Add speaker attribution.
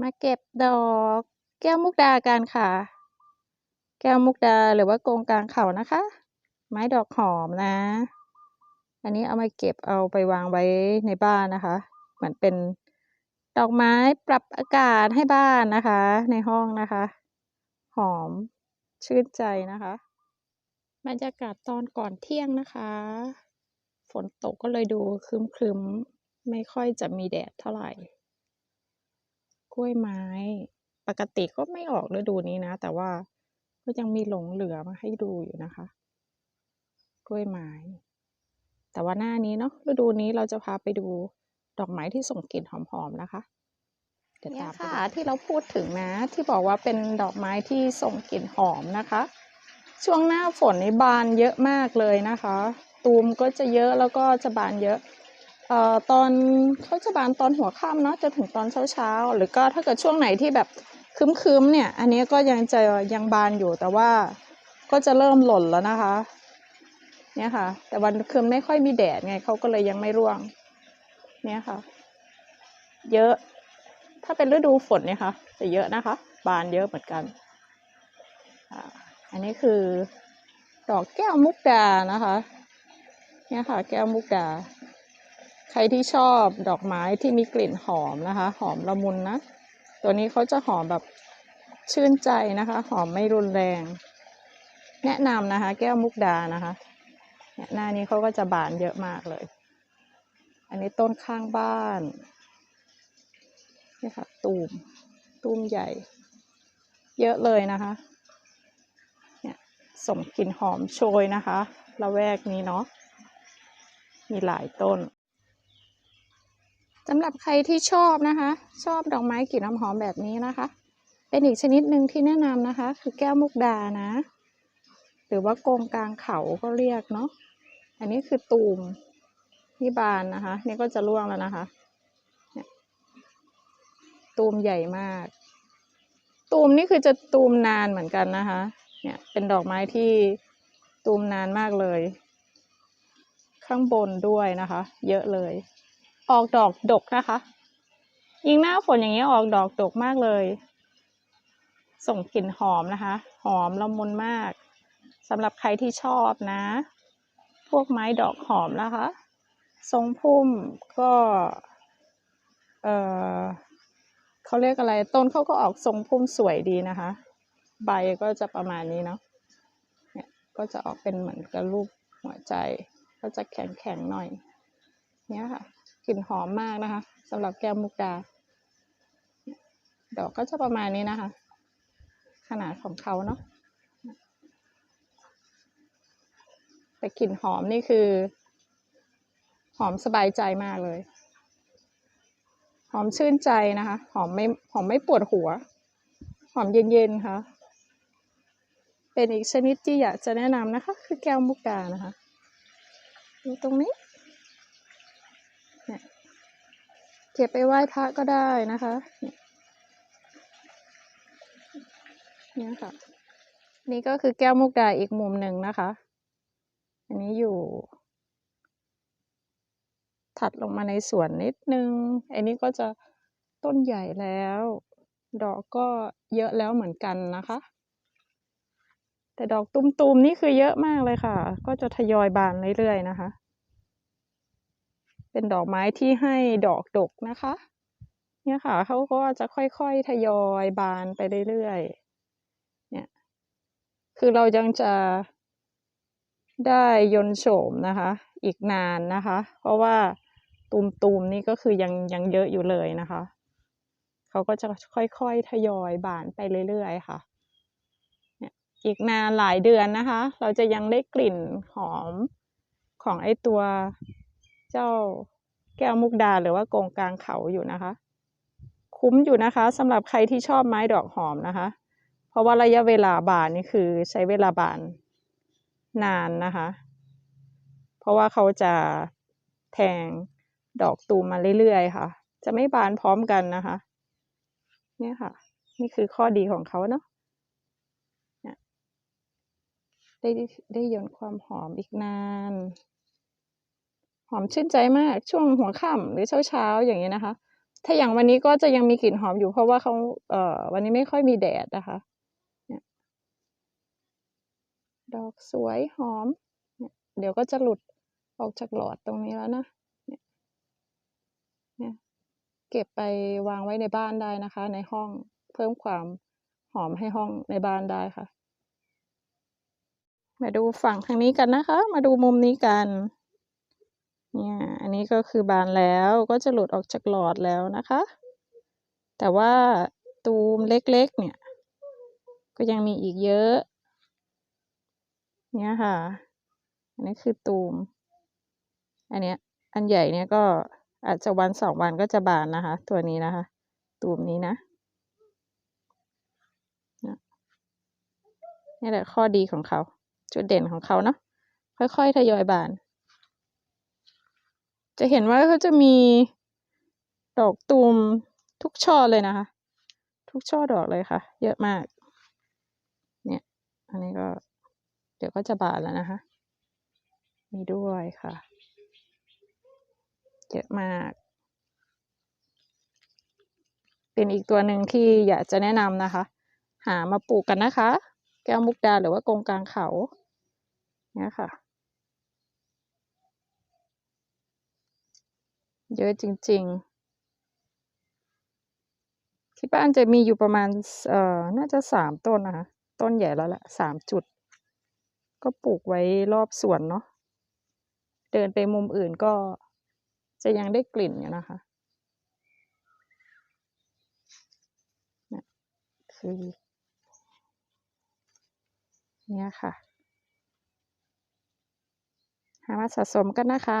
Speaker 1: มาเก็บดอกแก้วมุกดากันค่ะ แก้วมุกดาหรือว่าโกงกลางเขานะคะ ไม้ดอกหอมนะ อันนี้เอามาเก็บเอาไปวางไว้ในบ้านนะคะ เหมือนเป็นดอกไม้ปรับอากาศให้บ้านนะคะ ในห้องนะคะ หอมชื่นใจนะคะบรรยากาศตอนก่อนเที่ยงนะคะ ฝนตกก็เลยดูครึมๆ ไม่ค่อยจะมีแดดเท่าไหร่ ล้วยไม้ ปกติก็ไม่ออกฤดูนี้นะ แต่ว่าก็ยังมีหลงเหลือมาให้ดูอยู่นะคะ กล้วยไม้ แต่ว่าหน้านี้เนาะฤดูนี้เราจะพาไปดูดอกไม้ที่ส่งกลิ่นหอมๆนะคะเดี๋ยว
Speaker 2: เนี่
Speaker 1: ตายมไป
Speaker 2: ค่ะ
Speaker 1: ดูที่เราพูดถึงนะ ที่บอกว่าเป็นดอกไม้ที่ส่งกลิ่นหอมนะคะ ช่วงหน้าฝนนี่บานเยอะมากเลยนะคะ ตูมก็จะเยอะแล้วก็จะบานเยอะ เอ่อตอนเขาจะบานตอนหัวค่ำเนาะจะถึงตอนเช้าๆ หรือก็ถ้าเกิดช่วงไหนที่แบบครึ้มๆเนี่ย อันนี้ก็ยังจะยังบานอยู่แต่ว่าก็จะเริ่มหล่นแล้วนะคะ เนี่ยค่ะ แต่วันคืนไม่ค่อยมีแดดไงเขาก็เลยยังไม่ร่วง เนี่ยค่ะ เยอะ ถ้าเป็นฤดูฝนเนี่ยค่ะจะเยอะนะคะ บานเยอะเหมือนกันอันนี้คือ ดอกแก้วมุกดานะคะ เนี่ยค่ะ แก้วมุกดา ใครที่ชอบดอกไม้ที่มีกลิ่นหอมนะคะ หอมละมุนนะ ตัวนี้เขาจะหอมแบบชื่นใจนะคะ หอมไม่รุนแรง แนะนำนะคะ แก้วมุกดานะคะเนี่ยหน้านี้เขาก็จะบานเยอะมากเลย อันนี้ต้นข้างบ้านนี่ค่ะ ตูม ตูมใหญ่ เยอะเลยนะคะ เนี่ยส่งกลิ่นหอมโชยนะคะละแวกนี้เนาะมีหลายต้น สำหรับใครที่ชอบนะคะ ชอบดอกไม้กลิ่นน้ำหอมแบบนี้นะคะ เป็นอีกชนิดหนึ่งที่แนะนำนะคะ คือแก้วมุกดานะ หรือว่าโกงกลางเขาก็เรียกเนาะอันนี้คือตูมที่บานนะคะ นี่ก็จะร่วงแล้วนะคะเนี่ยตูมใหญ่มาก ตูมนี่คือจะตูมนานเหมือนกันนะคะ เนี่ยเป็นดอกไม้ที่ตูมนานมากเลย ข้างบนด้วยนะคะ เยอะเลย ออกดอกดกนะคะ ยิ่งหน้าฝนอย่างเงี้ยออกดอกดกมากเลย ส่งกลิ่นหอมนะคะ หอมละมุนมากสำหรับใครที่ชอบนะ พวกไม้ดอกหอมนะคะ ทรงพุ่มก็ เออเขาเรียกอะไร ต้นเขาก็ออกทรงพุ่มสวยดีนะคะ ใบก็จะประมาณนี้เนาะเนี่ยก็จะออกเป็นเหมือนกับรูปหัวใจ ก็จะแข็งแข็งๆหน่อย เนี่ยค่ะ ลิ่นหอมมากนะคะสำหรับแก้วมุกดา ดอกก็จะประมาณนี้นะคะ ขนาดของเขาเนาะแต่กลิ่นหอมนี่คือ หอมสบายใจมากเลย หอมชื่นใจนะคะ หอมไม่หอมไม่ปวดหัว หอมเย็นๆค่ะ เป็นอีกชนิดที่อยากจะแนะนำนะคะ คือแก้วมุกดานะคะดูตรงนี้ เนี่ยเก็บไปไหว้พระก็ได้นะคะเนี่ยค่ะ นี่ก็คือแก้วมุกดาอีกมุมหนึ่งนะคะ อันนี้อยู่ ถัดลงมาในสวนนิดนึง อันนี้ก็จะต้นใหญ่แล้ว ดอกก็เยอะแล้วเหมือนกันนะคะ แต่ดอกตุมๆนี่คือเยอะมากเลยค่ะ ก็จะทยอยบานเรื่อยๆนะคะ เป็นดอกไม้ที่ให้ดอกดกนะคะ เนี่ยค่ะเขาก็จะค่อยๆทยอยบานไปเรื่อยๆ เนี่ย คือเรายังจะได้ยนโฉมนะคะ อีกนานนะคะ เพราะว่าตูมๆนี่ก็คือยังยังเยอะอยู่เลยนะคะเขาก็จะค่อยๆทยอยบานไปเรื่อยๆค่ะเนี่ยอีกนานหลายเดือนนะคะ เราจะยังได้กลิ่นหอมของไอตัว เจ้าแก้วมุกดาหรือว่ากงกลางเขาอยู่นะคะ คุ้มอยู่นะคะสำหรับใครที่ชอบไม้ดอกหอมนะคะ เพราะว่าระยะเวลาบานนี่คือใช้เวลาบานนานนะคะ เพราะว่าเขาจะแทงดอกตูมมาเรื่อยๆค่ะ จะไม่บานพร้อมกันนะคะ เนี่ยค่ะ นี่คือข้อดีของเขาเนาะได้ได้ยนความหอมอีกนาน หอมชื่นใจมากช่วงหัวค่ำหรือเช้าๆอย่างนี้นะคะ ถ้าอย่างวันนี้ก็จะยังมีกลิ่นหอมอยู่เพราะว่าเขาเอ่อวันนี้ไม่ค่อยมีแดดนะคะดอกสวยหอม เดี๋ยวก็จะหลุดออกจากหลอดตรงนี้แล้วนะเนี่ยเก็บไปวางไว้ในบ้านได้นะคะ ในห้องเพิ่มความหอมให้ห้องในบ้านได้ค่ะ มาดูฝั่งทางนี้กันนะคะ มาดูมุมนี้กัน เนี่ยอันนี้ก็คือบานแล้วก็จะหลุดออกจากหลอดแล้วนะคะ แต่ว่าตูมเล็กๆเนี่ย ก็ยังมีอีกเยอะ เนี่ยค่ะ อันนี้คือตูม อันเนี้ยอันใหญ่เนี่ยก็อาจจะวัน2วันก็จะบานนะคะ ตัวนี้นะคะ ตูมนี้นะนี่ยนี่แหละข้อดีของเขา จุดเด่นของเขาเนาะค่อยๆทยอยบาน จะเห็นว่าเขาจะมีดอกตูมทุกช่อเลยนะคะ ทุกช่อดอกเลยค่ะ เยอะมาก เนี่ย อันนี้ก็ เดี๋ยวก็จะบานแล้วนะคะ มีด้วยค่ะ เยอะมาก เป็นอีกตัวหนึ่งที่อยากจะแนะนำนะคะ หามาปลูกกันนะคะ แก้วมุกดาหรือว่ากงกลางเขาเนี่ยค่ะ เยอะจริง ๆ ที่บ้านจะมีอยู่ประมาณเอ่อน่าจะ3ต้นนะคะ ต้นใหญ่แล้วแหละ3จุด ก็ปลูกไว้รอบสวนเนาะเดินไปมุมอื่นก็จะยังได้กลิ่นอยู่นะคะนี่คือเนี่ยค่ะ หามาสะสมกันนะคะ